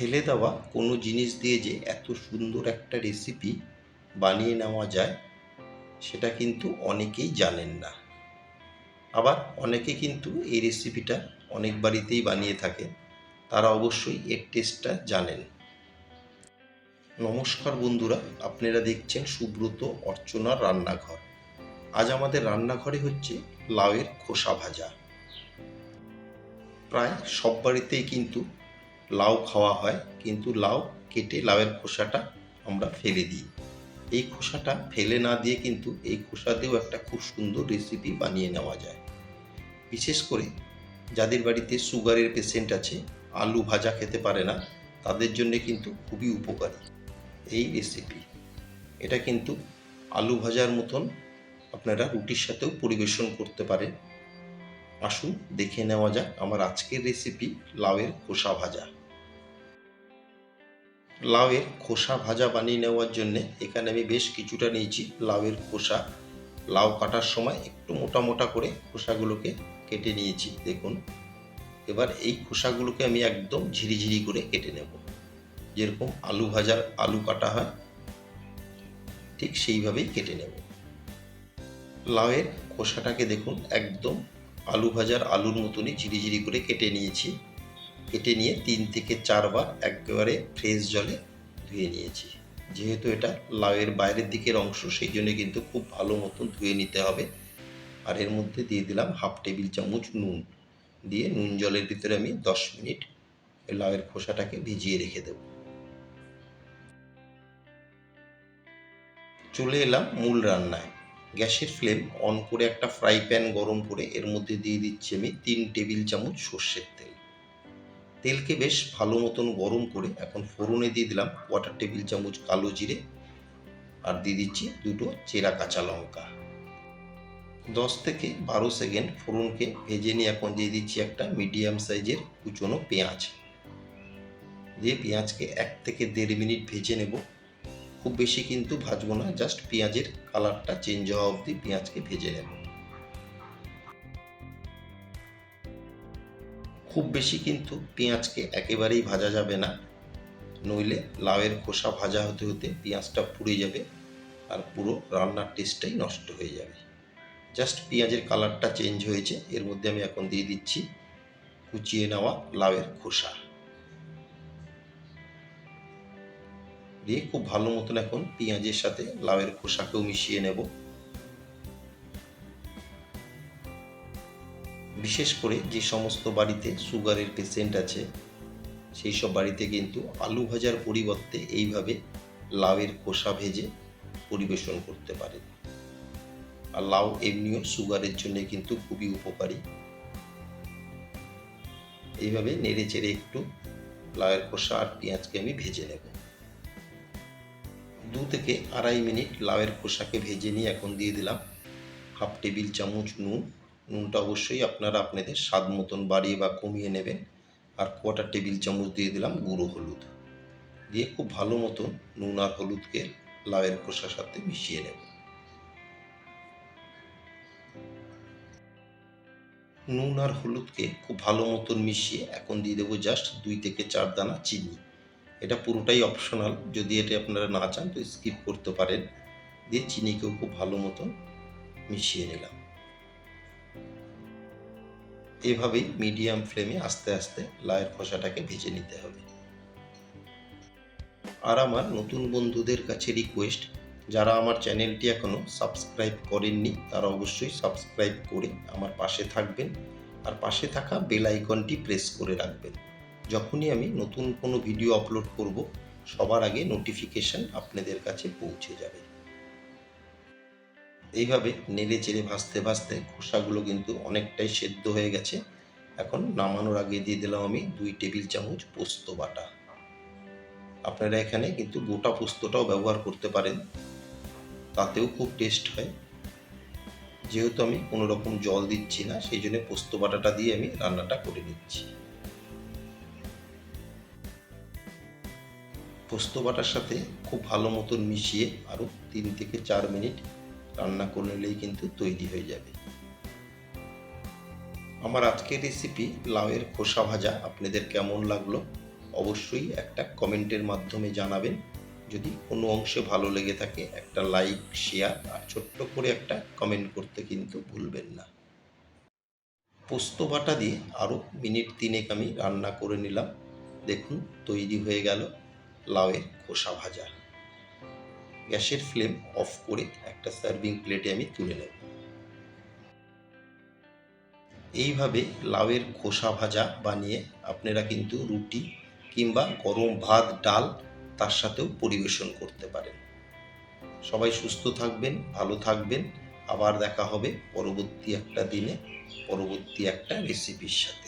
ফেলে দেওয়া কোনো জিনিস দিয়ে যে এত সুন্দর একটা রেসিপি বানিয়ে নেওয়া যায়, সেটা কিন্তু অনেকেই জানেন না। আবার অনেকে কিন্তু এই রেসিপিটা অনেক বাড়িতেই বানিয়ে থাকে তারা অবশ্যই এর টেস্টটা জানেন। নমস্কার বন্ধুরা, আপনারা দেখছেন সুব্রত অর্চনার রান্নাঘর। আজ আমাদের রান্নাঘরে হচ্ছে লাউয়ের খোসা ভাজা। প্রায় সব বাড়িতেই কিন্তু লাউ খাওয়া হয়, কিন্তু লাউ কেটে লাউয়ের খোসাটা আমরা ফেলে দিই। এই খোসাটা ফেলে না দিয়ে কিন্তু এই খোসা দিয়েও একটা খুব সুন্দর রেসিপি বানিয়ে নেওয়া যায়। বিশেষ করে যাদের বাড়িতে সুগারের পেশেন্ট আছে, আলু ভাজা খেতে পারে না, তাদের জন্য কিন্তু খুবই উপকারী এই রেসিপি এটা কিন্তু আলু ভাজার মতন আপনারা রুটির সাথেও পরিবেশন করতে পারেন। আসুন দেখে নেওয়া যাক আমার আজকের রেসিপি লাউয়ের খোসা ভাজা। লাউয়ের খোসা ভাজা বানিয়ে নেওয়ার জন্য এখানে আমি বেশ কিছুটা নিয়েছি লাউয়ের খোসা। লাউ কাটার সময় একটু মোটা মোটা করে খোসাগুলোকে কেটে নিয়েছি, দেখুন। এবার এই খোসাগুলোকে আমি একদম ঝিরিঝিরি করে কেটে নেব। যেরকম আলু ভাজার আলু কাটা হয়, ঠিক সেইভাবেই কেটে নেব। লাউয়ের খোসাটাকে দেখুন, একদম আলু ভাজার আলুর মতনই ঝিরিঝিরি করে কেটে নিয়েছি। কেটে নিয়ে তিন থেকে চারবার একেবারে ফ্রেশ জলে ধুয়ে নিয়েছি। যেহেতু এটা লাউয়ের বাইরের দিকের অংশ, সেই জন্য কিন্তু খুব ভালো মতন ধুয়ে নিতে হবে। আর এর মধ্যে দিয়ে দিলাম হাফ টেবিল চামচ নুন। দিয়ে নুন জলের ভিতরে আমি দশ মিনিট লাউয়ের খোসাটাকে ভিজিয়ে রেখে দেব। চলে এলাম মূল রান্নায়। গ্যাসের ফ্লেম অন করে একটা ফ্রাই প্যান গরম করে এর মধ্যে দিয়ে দিচ্ছি আমি তিন টেবিল চামচ সর্ষের তেল। তেলকে বেশ ভালো মতন গরম করে এখন ফোড়নে দিয়ে দিলাম কোয়াটার টেবিল চামচ কালো জিরে আর দিয়ে দিচ্ছি দুটো চেরা কাঁচা লঙ্কা। দশ থেকে বারো সেকেন্ড ফোড়নকে ভেজে নিয়ে এখন দিয়ে দিচ্ছি একটা মিডিয়াম সাইজের কুচনো পেঁয়াজ। দিয়ে পেঁয়াজকে এক থেকে দেড় মিনিট ভেজে নেব। খুব বেশি কিন্তু ভাজবো না জাস্ট পেঁয়াজের কালারটা চেঞ্জ হওয়া অবধি পেঁয়াজকে ভেজে নেব। খুব বেশি কিন্তু পেঁয়াজকে একেবারেই ভাজা যাবে না। নইলে লাউয়ের খোসা ভাজা হতে হতে পেঁয়াজটা পুড়ে যাবে আর পুরো রান্নার টেস্টটাই নষ্ট হয়ে যাবে। জাস্ট পেঁয়াজের কালারটা চেঞ্জ হয়েছে, এর মধ্যে আমি এখন দিয়ে দিচ্ছি কুচিয়ে নেওয়া লাউয়ের খোসা। দিয়ে খুব ভালো মতন এখন পেঁয়াজের সাথে লাউয়ের খোসাকেও মিশিয়ে নেব। বিশেষ করে যে সমস্ত বাড়িতে সুগারের পেশেন্ট আছে, সেই সব বাড়িতে কিন্তু আলু ভাজার পরিবর্তে এইভাবে লাউয়ের খোসা ভেজে পরিবেশন করতে পারেন। আর লাউ এমনিও সুগারের জন্য কিন্তু খুবই উপকারী। এইভাবে নেড়ে চেড়ে একটু লাউয়ের খোসা আর পেঁয়াজকে আমি ভেজে নেব। দু থেকে আড়াই মিনিট লাউয়ের খোসাকে ভেজে নিয়ে এখন দিয়ে দিলাম হাফ টেবিল চামচ নুন নুনটা অবশ্যই আপনারা আপনাদের স্বাদ মতন বাড়িয়ে বা কমিয়ে নেবেন। আর কোয়াটার টেবিল চামচ দিয়ে দিলাম গুঁড়ো হলুদ। দিয়ে খুব ভালো মতন নুন আর হলুদকে লাউয়ের খোসার সাথে মিশিয়ে নেব। নুন আর হলুদকে খুব ভালো মতন মিশিয়ে এখন দিয়ে দেবো জাস্ট দুই থেকে চার দানা চিনি। এটা পুরোটাই অপশনাল, যদি এটা আপনারা না চান তো স্কিপ করতে পারেন। দিয়ে চিনিকেও খুব ভালো মতন মিশিয়ে নিলাম। এভাবেই মিডিয়াম ফ্লেমে আস্তে আস্তে লায়ের খোসাটাকে ভেজে নিতে হবে। আর আমার নতুন বন্ধুদের কাছে রিকোয়েস্ট যারা আমার চ্যানেলটি এখনও সাবস্ক্রাইব করেননি, তারা অবশ্যই সাবস্ক্রাইব করে আমার পাশে থাকবেন আর পাশে থাকা বেল আইকনটি প্রেস করে রাখবেন। যখনই আমি নতুন কোনো ভিডিও আপলোড করব, সবার আগে নোটিফিকেশান আপনাদের কাছে পৌঁছে যাবে। এইভাবে নেড়ে চেড়ে ভাজতে ভাজতে খোসাগুলো কিন্তু অনেকটাই সেদ্ধ হয়ে গেছে। এখন নামানোর আগে দিয়ে দিলাম আমি দুই টেবিল চামচ পোস্ত বাটা। আপনারা এখানে কিন্তু গোটা পোস্তটাও ব্যবহার করতে পারেন। তাতেও খুব টেস্ট হয়। যেহেতু আমি কোনো রকম জল দিচ্ছি না, সেই জন্য পোস্ত বাটাটা দিয়ে আমি রান্নাটা করে নিচ্ছি। পোস্ত বাটার সাথে খুব ভালো মতন মিশিয়ে আরও তিন থেকে চার মিনিট রান্না করে নিলেই কিন্তু তৈরি হয়ে যাবে। আমার আজকের রেসিপি লাউয়ের খোসা ভাজা আপনাদের কেমন লাগল অবশ্যই একটা কমেন্টের মাধ্যমে জানাবেন। যদি কোনো অংশে ভালো লেগে থাকে একটা লাইক শেয়ার আর ছোট্ট করে একটা কমেন্ট করতে কিন্তু ভুলবেন না। পোস্ত বাটা দিয়ে আরও মিনিট তিনেক আমি রান্না করে নিলাম। দেখুন, তৈরি হয়ে গেল লাউয়ের খোসা ভাজা। গ্যাসের ফ্লেম অফ করে একটা সার্ভিং প্লেটে আমি তুলে নেব। এইভাবে লাউয়ের খোসা ভাজা বানিয়ে আপনারা কিন্তু রুটি কিংবা গরম ভাত, ডাল তার সাথেও পরিবেশন করতে পারেন। সবাই সুস্থ থাকবেন, ভালো থাকবেন। আবার দেখা হবে পরবর্তী একটা দিনে, পরবর্তী একটা রেসিপির সাথে।